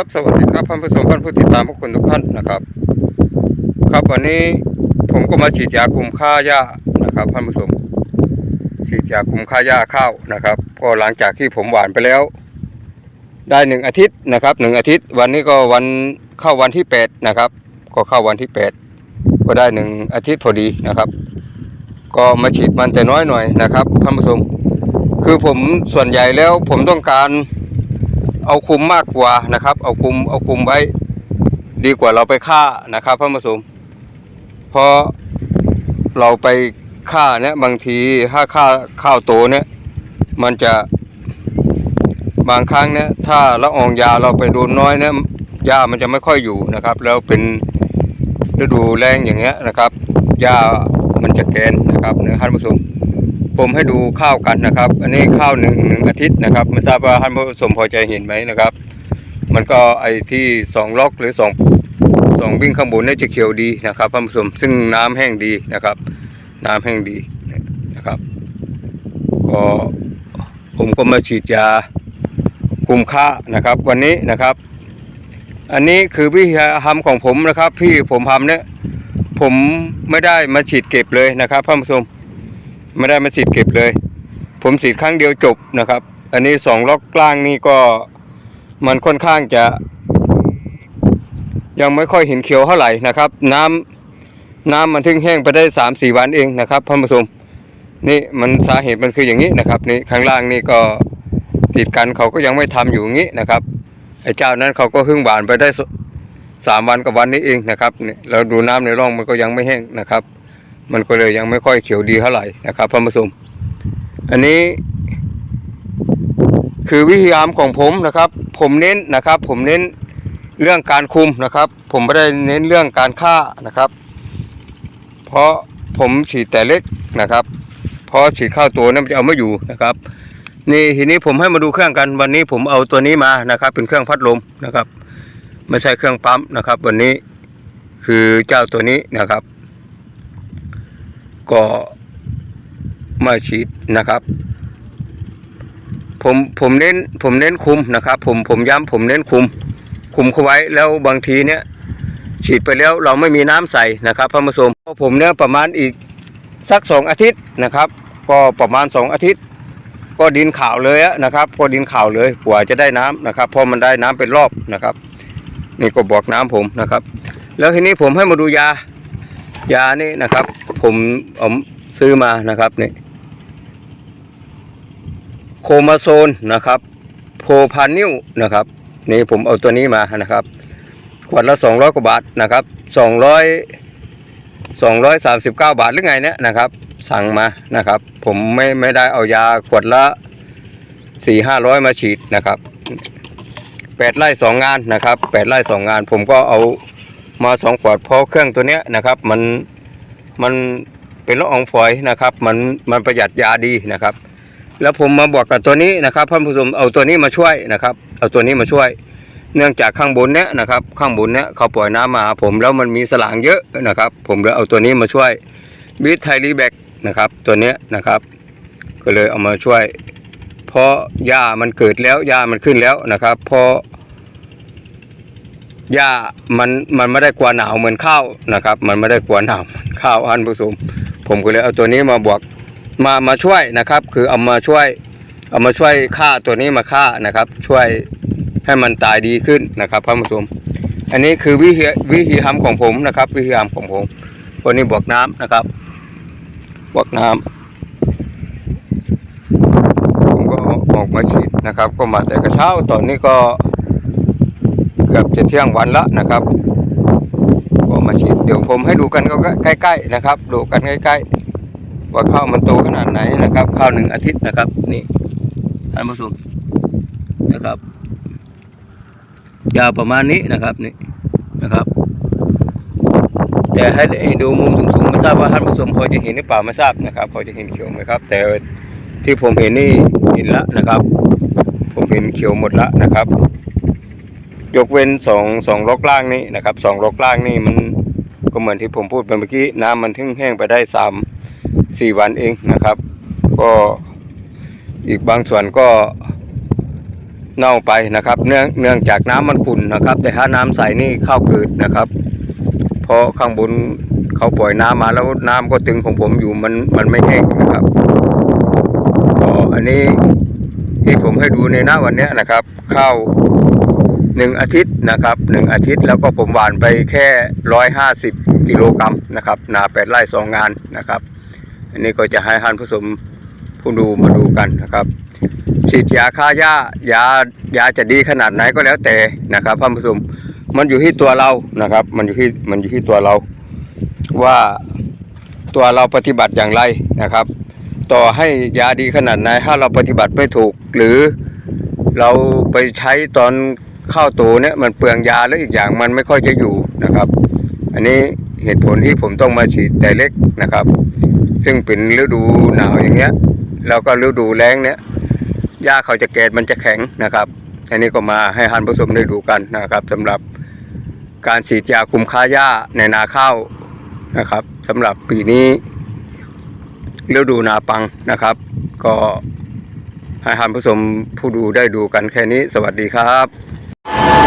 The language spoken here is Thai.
ครับสวัสดีครับท่านผู้ชมท่านผู้ติดตามพวกคุณทุกท่านนะครับ ครับวันนี้ผมก็มาฉีดยาคุมค่าหญ้านะครับท่านผู้ชมฉีดยาคุมค่าหญ้าข้าวนะครับ ก็หลังจากที่ผมหว่านไปแล้ว ได้หนึ่งอาทิตย์นะครับหนึ่งอาทิตย์ วันนี้ก็วันเข้าวันที่แปดนะครับ ก็เข้าวันที่แปดก็ได้หนึ่งอาทิตย์พอดีนะครับ ก็มาฉีดมันแต่น้อยหน่อยนะครับท่านผู้ชมคือผมส่วนใหญ่แล้วผมต้องการ เอาคุมมากกว่านะครับ เอาคุมเอาคุมไว้ดีกว่าเราไปฆ่านะครับพระผสมเพราะเราไปฆ่าเนี่ยบางทีถ้าฆ่าข้าวโตเนี่ย มันจะบางครั้งเนี่ยถ้าละอองยาเราไปโดนน้อยเนี่ยยามันจะไม่ค่อยอยู่นะครับ แล้วเป็นฤดูแรงอย่างเงี้ยนะครับยามันจะแกนนะครับเนี่ยท่านผู้ชม ผมให้ดูข้าวกันนะครับ อันนี้ข้าวหนึ่งหนึ่งอาทิตย์นะครับไม่ทราบว่าท่านผู้ชมพอใจเห็นไหมนะครับ มันก็ไอที่สองล็อกหรือสองสองวิ่งข้างบนนี่ยจะเขียวดีนะครับท่านผู้ชมซึ่งน้ำแห้งดีนะครับ น้ำแห้งดีนะครับก็ผมก็มาฉีดยาคุมค่านะครับ วันนี้นะครับ อันนี้คือวิธีทำของผมนะครับ พี่ผมทำเนี่ยผมไม่ได้มาฉีดเก็บเลยนะครับท่านผู้ชม ไม่ได้มาฉีดเก็บเลย ผมฉีดครั้งเดียวจบนะครับ อันนี้สองล็อกกลางนี่ก็มันค่อนข้างจะ ยังไม่ค่อยเห็นเขียวเท่าไหร่นะครับ น้ำน้ำมันถึงแห้งไปได้สามสี่วันเองนะครับท่านผู้ชมนี่มันสาเหตุมันคืออย่างนี้นะครับนี่ข้างล่างนี่ก็ติดกันเขาก็ยังไม่ทำอยู่อย่างนี้นะครับไอ้เจ้านั้นเขาก็เพิ่งหวานไปได้สามวันกับวันนี้เองนะครับนี่เราดูน้ำในร่องมันก็ยังไม่แห้งนะครับ มันก็เลยยังไม่ค่อยเขียวดีเท่าไหร่นะครับท่านผู้ชมอันนี้คือวิธีการของผมนะครับ ผมเน้นนะครับ ผมเน้นเรื่องการคุมนะครับ ผมไม่ได้เน้นเรื่องการฆ่านะครับ เพราะผมฉีดแต่เล็กนะครับ เพราะฉีดเข้าตัวนั้นจะเอาไม่อยู่นะครับ นี่ทีนี้ผมให้มาดูเครื่องกันวันนี้ผมเอาตัวนี้มานะครับ เป็นเครื่องพัดลมนะครับ ไม่ใช่เครื่องปั๊มนะครับ วันนี้คือเจ้าตัวนี้นะครับ ก็มาฉีดนะครับ ผมผมเน้นผมเน้นคุมนะครับ ผมผมย้ำผมเน้นคุม คุมเขาไว้แล้วบางทีเนี้ยฉีดไปแล้วเราไม่มีน้ำใส่นะครับพระมสมผมเนี่ยประมาณอีกสักสองอาทิตย์นะครับ ก็ประมาณสองอาทิตย์ ก็ดินขาวเลยนะครับ ก็ดินขาวเลยกว่าจะได้น้ำนะครับเพราะมันได้น้ำเป็นรอบนะครับ นี่ก็บอกน้ำผมนะครับ แล้วทีนี้ผมให้มาดูยา ยานี่นะครับ ผมเอาซื้อมานะครับนี่โคมาโซนนะครับโพพานิวนะครับนี่ผมเอาตัวนี้มานะครับ ขวดละสองร้อยกว่าบาทนะครับสองร้อยสองร้อยสามสิบเก้าบาทหรือไงเนี่ยนะครับ สั่งมานะครับ ผมไม่ไม่ได้เอายาขวดละสี่ห้าร้อยมาฉีดนะครับแปดไร่สองงานนะครับแปดไร่สองงาน ผมก็เอา มาสองขวดเพราะเครื่องตัวเนี้ยนะครับ มันมันเป็นละอองฝอยนะครับ มันมันประหยัดยาดีนะครับ แล้วผมมาบอกกับตัวนี้นะครับท่านผู้ชมเอาตัวนี้มาช่วยนะครับ เอาตัวนี้มาช่วย เนื่องจากข้างบนเนี้ยนะครับ ข้างบนเนี้ยเขาปล่อยน้ำมาหาผมแล้วมันมีสลางเยอะนะครับ ผมเลยเอาตัวนี้มาช่วยบิทไทรีแบกนะครับตัวเนี้ยนะครับ ก็เลยเอามาช่วย เพราะหญ้ามันเกิดแล้วหญ้ามันขึ้นแล้วนะครับ เพราะ หญ้ามันมันไม่ได้กลัวหนาวเหมือนข้าวนะครับ มันไม่ได้กลัวหนาวข้าวอันผสม ผมก็เลยเอาตัวนี้มาบวกมามาช่วยนะครับ คือเอามาช่วยเอามาช่วยฆ่าตัวนี้มาฆ่านะครับ ช่วยให้มันตายดีขึ้นนะครับท่านผู้ชมอันนี้คือวิธีวิธีทำของผมนะครับ วิธีทำของผมตัวนี้บวกน้ำนะครับ บวกน้ำผมก็ออกมาฉีดนะครับ ก็มาแต่กระเช้าตอนนี้ก็ เกือบจะเที่ยงวันละนะครับก็มาฉีดเดี๋ยวผมให้ดูกันก็ใกล้ ๆนะครับ ดูกันใกล้ ๆ ว่าข้าวมันโตขนาดไหนนะครับ ข้าวหนึ่งอาทิตย์นะครับนี่ท่านผู้ชมนะครับ ยาวประมาณนี้นะครับนี่นะครับ แต่ให้ดูมุมสูงๆไม่ทราบว่าท่านผู้ชมพอจะเห็นหรือเปล่าไม่ทราบนะครับ พอจะเห็นเขียวไหมครับ แต่ที่ผมเห็นนี่เห็นละนะครับ ผมเห็นเขียวหมดละนะครับ ยกเว้นสองสองล็อกล่างนี่นะครับสองล็อกล่างนี่มันก็เหมือนที่ผมพูดไปเมื่อกี้น้ำมันถึงแห้งไปได้สามสี่วันเองนะครับ ก็อีกบางส่วนก็เน่าไปนะครับ เนื่องเนื่องจากน้ำมันขุ่นนะครับ แต่ถ้าน้ำใสนี่ข้าวเกิดนะครับเพราะข้างบนเขาปล่อยน้ำมาแล้วน้ำก็ตึงของผมอยู่มันมันไม่แห้งนะครับก็อันนี้ที่ผมให้ดูในหน้าวันนี้นะครับ ข้าว หนึ่งอาทิตย์นะครับหนึ่งอาทิตย์แล้วก็ผมหวานไปแค่ร้อยห้าสิบกิโลกรัมนะครับนาแปดไร่สองงานนะครับ อันนี้ก็จะให้ท่านผู้ชมผู้ดูมาดูกันนะครับฉีดยาฆ่าหญ้ายายาจะดีขนาดไหนก็แล้วแต่นะครับท่านผู้ชมมันอยู่ที่ตัวเรานะครับ มันอยู่ที่มันอยู่ที่ตัวเรา ว่าตัวเราปฏิบัติอย่างไรนะครับ ต่อให้ยาดีขนาดไหนถ้าเราปฏิบัติไม่ถูก หรือเราไปใช้ตอน ข้าโตเนี่ยมันเปลืองยาแล้วอีกอย่างมันไม่ค่อยจะอยู่นะครับ อันนี้เหตุผลที่ผมต้องมาฉีดแต่เล็กนะครับ ซึ่งเป็นฤดูหนาวอย่างเงี้ยแล้วก็ฤดูแล้งเนี้ยหญ้าเขาจะแกดมันจะแข็งนะครับ อันนี้ก็มาให้ท่านผู้ชมได้ดูกันนะครับสำหรับการฉีดยาคุมค่าหญ้าในนาข้าวนะครับสำหรับปีนี้ฤดูนาปังนะครับ ก็ให้ท่านผู้ชมผู้ดูได้ดูกันแค่นี้ สวัสดีครับ you